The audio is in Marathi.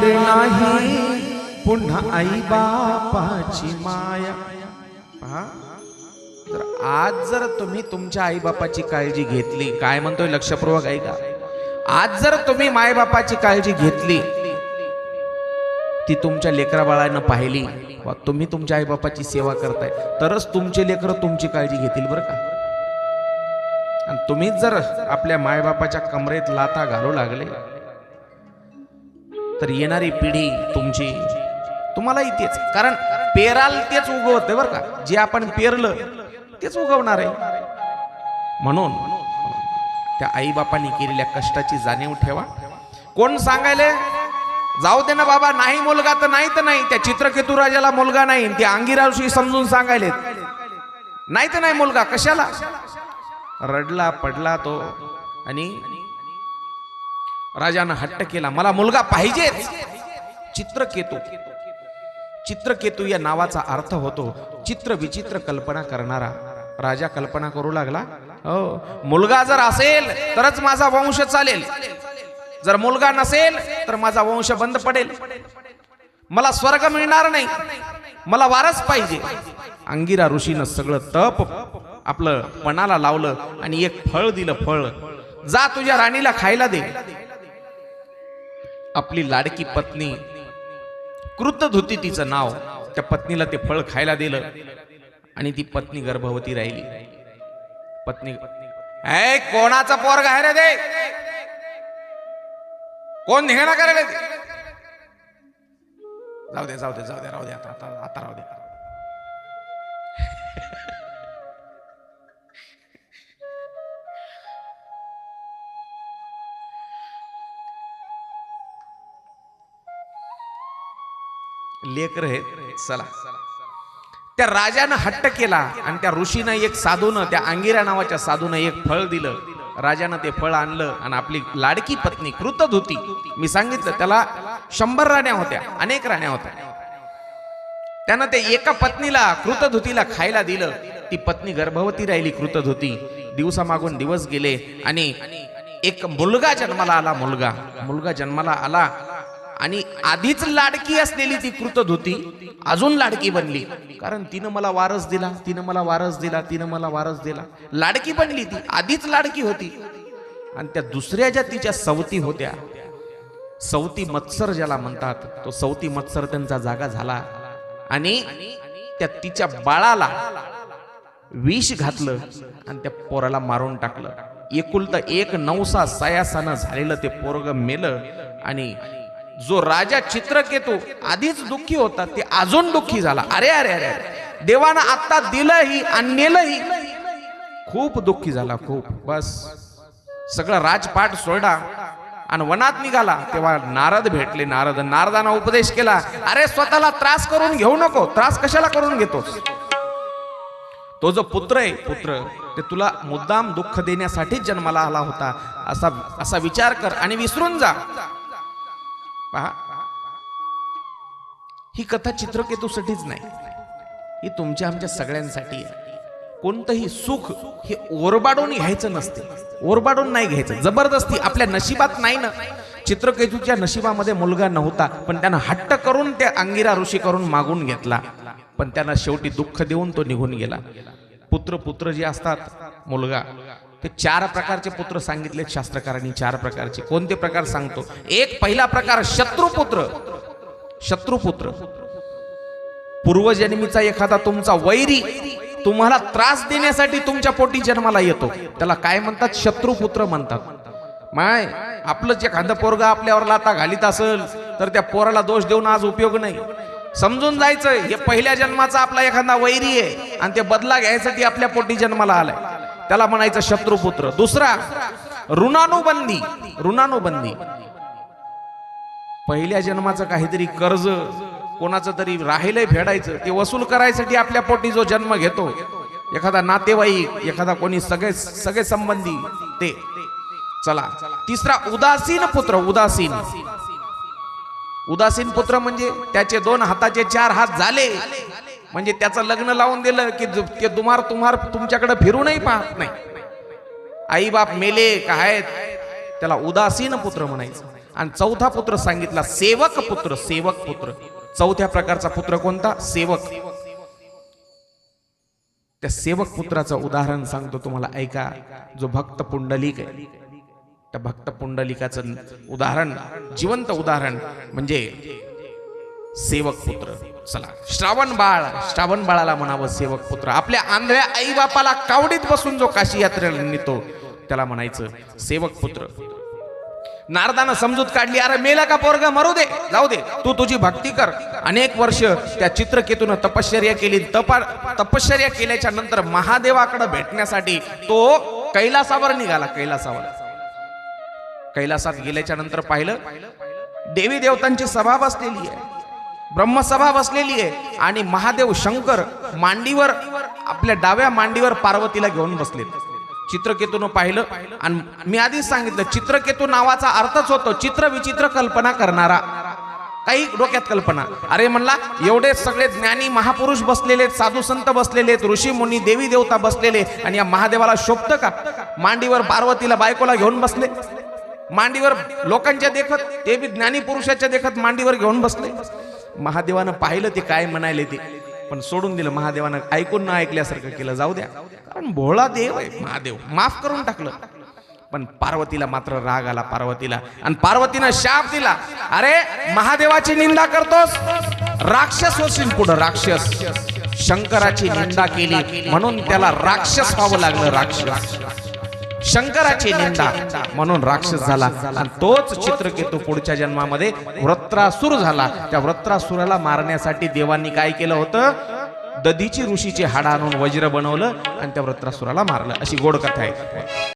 मिळणार नाही. पुन्हा आई बापाची माया. हा तर आज जर तुम्ही तुमच्या आई बापाची काळजी घेतली काय म्हणतोय लक्षपूर्वक ऐका. आज जर तुम्ही मायबापाची काळजी घेतली ती तुमच्या लेकरा बाळानं पाहिली वा तुम्ही तुमच्या आईबापाची सेवा करताय तरच तुमचे लेकरं तुमची काळजी घेतील बरं का? आणि तुम्हीच जर आपल्या मायबापाच्या कमरेत लाथा घालू लागले तर येणारी पिढी तुमची तुम्हालाही तेच कारण पेराल तेच उगवत बरं का. जे आपण पेरलं तेच उगवणार आहे. म्हणून त्या आईबापांनी केलेल्या कष्टाची जाणीव ठेवा. कोण सांगायले जाऊ दे ना बाबा नाही मुलगा तर नाही तर नाही. त्या चित्रकेतू राजाला मुलगा नाही. ते अंगिराशी समजून सांगायले नाही तर नाही मुलगा कशाला? रडला पडला तो. आणि राजानं हट्ट केला मला मुलगा पाहिजेच. चित्रकेतू. चित्रकेतू या नावाचा अर्थ होतो चित्र विचित्र कल्पना करणारा. राजा कल्पना करू लागला हो मुलगा जर असेल तरच माझा वंश चालेल. जर मुलगा नसेल तर माझा वंश बंद पडेल. मला स्वर्ग मिळणार नाही. मला वारस पाहिजे. अंगिरा ऋषीनं सगळं तप आपलं पणाला लावलं आणि एक फळ दिलं फळ. जा तुझ्या राणीला खायला दे. आपली लाडकी पत्नी. कृतधुती तिचं नाव त्या पत्नीला ते फळ खायला दिलं. आणि ती पत्नी गर्भवती राहिली. पत्नी ऐ कोणाचा पोर आहे रे दे कोण निघणा करायला जाऊ दे जाऊ दे जाऊ दे राहू दे आता आता आता राहू दे. लेकर आहेत चला. त्या राजानं हट्ट केला आणि त्या ऋषीनं एक साधूनं त्या अंगिरा नावाच्या साधूनं एक फळ दिलं. राजानं ते फळ आणलं आणि आपली लाडकी पत्नी कृतध होती मी सांगितलं त्याला शंभर राण्या होत्या अनेक राण्या होत्या. त्यानं ते एका पत्नीला कृतधुतीला खायला दिलं. ती पत्नी गर्भवती राहिली कृतधुती. दिवसामागून दिवस गेले आणि एक मुलगा जन्माला आला मुलगा. मुलगा जन्माला आला आणि आधीच लाडकी असलेली ती कृतधुती अजून लाडकी बनली. कारण तिनं मला वारस दिला तिनं मला वारस दिला तिनं मला वारस दिला. लाडकी बनली ती आधीच लाडकी होती. आणि त्या दुसऱ्या ज्या तिच्या सवती होत्या सवती मत्सर ज्याला म्हणतात तो सवती मत्सर त्यांचा जागा झाला. आणि त्या तिच्या बाळाला विष घातलं आणि त्या पोराला मारून टाकलं. एकुलता एक नवसा सयासानं झालेलं ते पोरग मेलं आणि जो राजा चित्रकेतू आधीच दुःखी होता ते अजून दुःखी झाला. अरे अरे अरे अरे. देवानं आत्ता दिलंही आणि नेलंही खूप दुःखी झाला खूप. बस. सगळं राजपाट सोडा आणि वनात निघाला. तेव्हा नारद भेटले. नारद नारदाना उपदेश केला अरे स्वतःला त्रास करून घेऊ नको. त्रास कशाला करून घेतोस? तो जो पुत्र आहे पुत्र ते तुला मुद्दाम दुःख देण्यासाठीच जन्माला आला होता. असा असा विचार कर आणि विसरून जा. पहा. ही कथा चित्रकेतूसाठीच नाही. ही तुमच्या आमच्या सगळ्यांसाठी आहे. कोणतंही सुख हे ओरबाडून घ्यायचं नसते. ओरबाडून नाही घ्यायचं. जबरदस्ती आपल्या नशिबात नाही ना. चित्रकेतूच्या नशिबामध्ये मुलगा नव्हता पण त्यानं हट्ट करून त्या अंगिरा ऋषी करून मागून घेतला. पण त्यांना शेवटी दुःख देऊन तो निघून गेला. पुत्र पुत्र जे असतात मुलगा तर चार प्रकारचे पुत्र सांगितले शास्त्रकारांनी चार प्रकारचे. कोणते प्रकार सांगतो? एक पहिला प्रकार शत्रुपुत्र. शत्रुपुत्र. पूर्वजन्मीचा एखादा तुमचा वैरी तुम्हाला त्रास देण्यासाठी तुमच्या पोटी जन्माला येतो. त्याला काय म्हणतात? शत्रुपुत्र म्हणतात. माय आपलंच एखादं पोरगा आपल्यावर लाता घालीत असेल तर त्या पोराला दोष देऊन आज उपयोग नाही. समजून जायचं हे पहिल्या जन्माचा आपला एखादा वैरी आहे आणि ते बदला घ्यायसाठी आपल्या पोटी जन्माला आलाय. त्याला म्हणायचं शत्रुपुत्र. दुसरा ऋणानुबंदी ऋणानुबंदी पहिल्या जन्माचं काहीतरी कर्ज कोणाचं तरी राहिलंय फेडायचं ते वसूल करायसाठी आपल्या पोटी जो जन्म घेतो एखादा नातेवाईक एखादा कोणी सगळे सगळे संबंधी ते. चला. तिसरा उदासीन पुत्र उदासीन. उदासीन पुत्र म्हणजे त्याचे दोन हाताचे चार हात झाले. म्हणजे त्याचं लग्न लावून दिलं की ते दुमार तुम्हार तुमच्याकडे फिरूनही पाहत नाही. आई बाप मेले काय त्याला उदासीन पुत्र म्हणायचं. आणि चौथा पुत्र सांगितला सेवक पुत्र सेवक पुत्र. चौथ्या प्रकारचा पुत्र कोणता? सेवक. त्या सेवक पुत्राचं उदाहरण सांगतो तुम्हाला ऐका. जो भक्त पुंडलिक आहे. त्या भक्त पुंडलिकाचं उदाहरण जिवंत उदाहरण म्हणजे सेवक पुत्र. चला. श्रावण बाळ श्रावण बाळाला म्हणावं सेवक पुत्र. आपल्या आंधळ्या आई बापाला कावडीत बसून जो काशी यात्रेला नेतो त्याला म्हणायचं सेवक पुत्र नारदानं समजूत काढली अरे मेला का पोरग मरू दे जाऊ दे तू तुझी भक्ती कर. अनेक वर्ष त्या चित्रकेतून तपश्चर्या केली. तपा तपश्चर्या केल्याच्यानंतर महादेवाकडे भेटण्यासाठी तो कैलासावर निघाला कैलासावर. कैलासात गेल्याच्यानंतर पाहिलं देवी देवतांची सभा बसलेली आहे. ब्रह्मसभा बसलेली आहे आणि महादेव शंकर मांडीवर आपल्या डाव्या मांडीवर पार्वतीला घेऊन बसले चित्रकेतून पाहिलं आणि मी आधीच सांगितलं चित्रकेतू नावाचा अर्थच होतो चित्र विचित्र कल्पना करणारा. काही डोक्यात कल्पना. अरे म्हणला एवढे सगळे ज्ञानी महापुरुष बसलेले आहेत, साधू संत बसलेले आहेत, ऋषी मुनी देवी देवता बसलेले आणि या महादेवाला शोभतं का? मांडीवर पार्वतीला बायकोला घेऊन बसले. मांडीवर लोकांच्या देखत ते बी ज्ञानी पुरुषाच्या देखत मांडीवर घेऊन बसले. महादेवानं पाहिलं ते काय म्हणायले ते. पण सोडून दिलं महादेवानं. ऐकून न ऐकल्यासारखं केलं जाऊ द्या. कारण भोळा देव आहे महादेव. माफ करून टाकलं. पण पार्वतीला मात्र राग आला पार्वतीला. आणि पार्वतीनं शाप दिला. अरे महादेवाची निंदा करतोस? राक्षस होशील पुढं राक्षस. शंकराची निंदा केली. म्हणून त्याला राक्षस व्हावं लागलं राक्षस. शंकराची निंदा. म्हणून राक्षस झाला. आणि तोच चित्रकेतू पुढच्या जन्मामध्ये. वृत्रासुर झाला. त्या वृत्रासुराला मारण्यासाठी देवांनी काय केलं होतं? दधीची ऋषीची हाड आणून वज्र बनवलं आणि त्या वृत्रासुराला मारलं. अशी गोड कथा आहे.